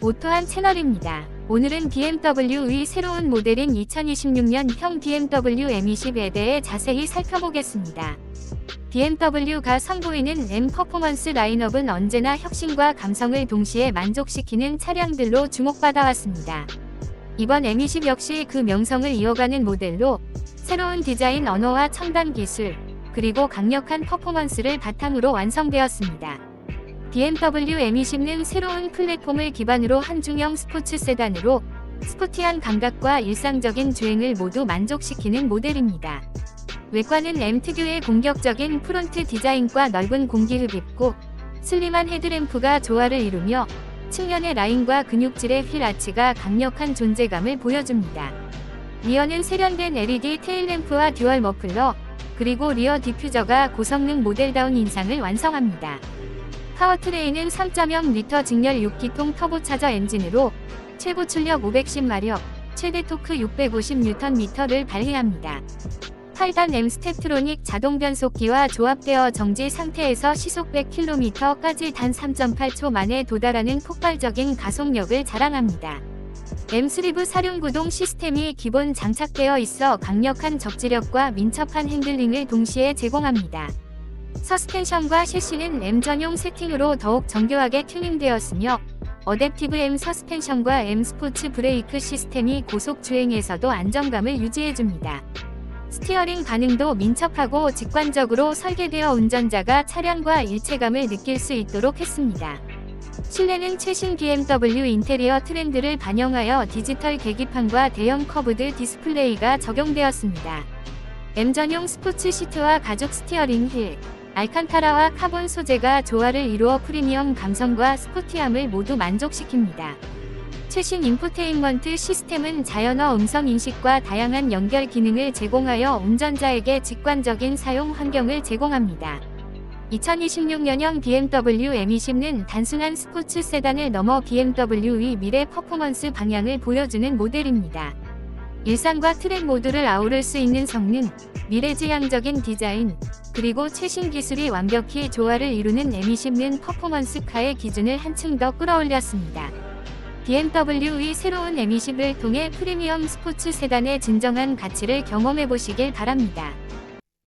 오토한 채널입니다. 오늘은 BMW의 새로운 모델인 2026년형 BMW M20에 대해 자세히 살펴보겠습니다. BMW가 선보이는 M 퍼포먼스 라인업은 언제나 혁신과 감성을 동시에 만족시키는 차량들로 주목받아 왔습니다. 이번 M20 역시 그 명성을 이어가는 모델로 새로운 디자인 언어와 첨단 기술, 그리고 강력한 퍼포먼스를 바탕으로 완성되었습니다. BMW M20는 새로운 플랫폼을 기반으로 한 중형 스포츠 세단으로 스포티한 감각과 일상적인 주행을 모두 만족시키는 모델입니다. 외관은 M 특유의 공격적인 프론트 디자인과 넓은 공기 흡입구, 슬림한 헤드램프가 조화를 이루며 측면의 라인과 근육질의 휠 아치가 강력한 존재감을 보여줍니다. 리어는 세련된 LED 테일램프와 듀얼 머플러, 그리고 리어 디퓨저가 고성능 모델다운 인상을 완성합니다. 파워트레인은 3.0L 직렬 6기통 터보차저 엔진으로 최고 출력 510마력, 최대 토크 650Nm를 발휘합니다. 8단 M 스텝트로닉 자동 변속기와 조합되어 정지 상태에서 시속 100km까지 단 3.8초 만에 도달하는 폭발적인 가속력을 자랑합니다. M3브 사륜구동 시스템이 기본 장착되어 있어 강력한 적지력과 민첩한 핸들링을 동시에 제공합니다. 서스펜션과 셰시는 M 전용 세팅으로 더욱 정교하게 튜닝되었으며 어댑티브 M 서스펜션과 M 스포츠 브레이크 시스템이 고속 주행에서도 안정감을 유지해줍니다. 스티어링 반응도 민첩하고 직관적으로 설계되어 운전자가 차량과 일체감을 느낄 수 있도록 했습니다. 실내는 최신 BMW 인테리어 트렌드를 반영하여 디지털 계기판과 대형 커브드 디스플레이가 적용되었습니다. M 전용 스포츠 시트와 가죽 스티어링 휠, 알칸타라와 카본 소재가 조화를 이루어 프리미엄 감성과 스포티함을 모두 만족시킵니다. 최신 인포테인먼트 시스템은 자연어 음성 인식과 다양한 연결 기능을 제공하여 운전자에게 직관적인 사용 환경을 제공합니다. 2026년형 BMW M20는 단순한 스포츠 세단을 넘어 BMW의 미래 퍼포먼스 방향을 보여주는 모델입니다. 일상과 트랙 모두를 아우를 수 있는 성능, 미래지향적인 디자인, 그리고 최신 기술이 완벽히 조화를 이루는 M20는 퍼포먼스카의 기준을 한층 더 끌어올렸습니다. BMW의 새로운 M20을 통해 프리미엄 스포츠 세단의 진정한 가치를 경험해 보시길 바랍니다.